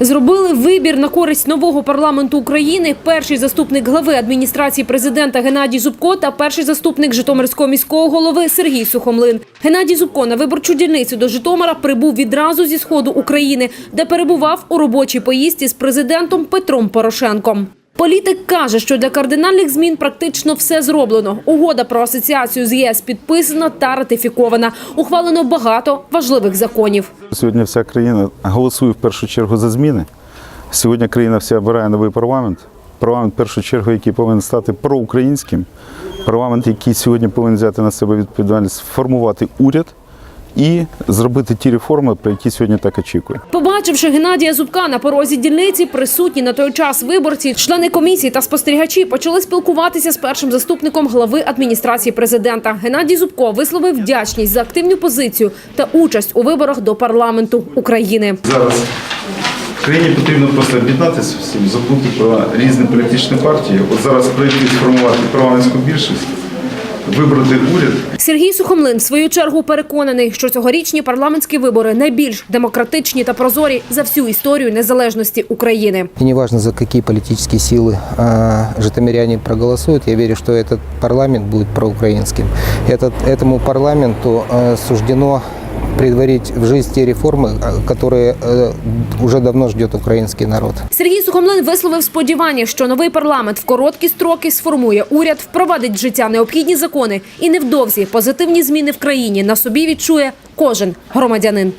Зробили вибір на користь нового парламенту України. Перший заступник глави адміністрації президента Геннадій Зубко та перший заступник Житомирського міського голови Сергій Сухомлин. Геннадій Зубко на виборчу дільницю до Житомира прибув відразу зі сходу України, де перебував у робочій поїздці з президентом Петром Порошенком. Політик каже, що для кардинальних змін практично все зроблено. Угода про асоціацію з ЄС підписана та ратифікована. Ухвалено багато важливих законів. Сьогодні вся країна голосує в першу чергу за зміни. Сьогодні країна вся обирає новий парламент. Парламент, в першу чергу, який повинен стати проукраїнським. Парламент, який сьогодні повинен взяти на себе відповідальність, формувати уряд і зробити ті реформи, про які сьогодні так очікує. Побачивши Геннадія Зубка на порозі дільниці, присутні на той час виборці, члени комісії та спостерігачі почали спілкуватися з першим заступником глави адміністрації президента. Геннадій Зубко висловив вдячність за активну позицію та участь у виборах до парламенту України. Зараз країні потрібно просто об'єднатися всім, забути про різні політичні партії. От зараз прийти сформувати парламентську більшість, вибрати уряд Сергій Сухомлин в свою чергу переконаний, що цьогорічні парламентські вибори найбільш демократичні та прозорі за всю історію незалежності України. И неважно, за какие политические силы э, житомиряне проголосуют, я верю, что этот парламент будет проукраинским. Этот, этому парламенту э, суждено предварить в жизнь те реформы, э, которые э, уже давно ждет украинский народ. Сергій Сухомлин висловив сподівання, що новий парламент в короткі строки сформує уряд, впровадить в життя необхідні закони і невдовзі позитивні зміни в країні на собі відчує кожен громадянин.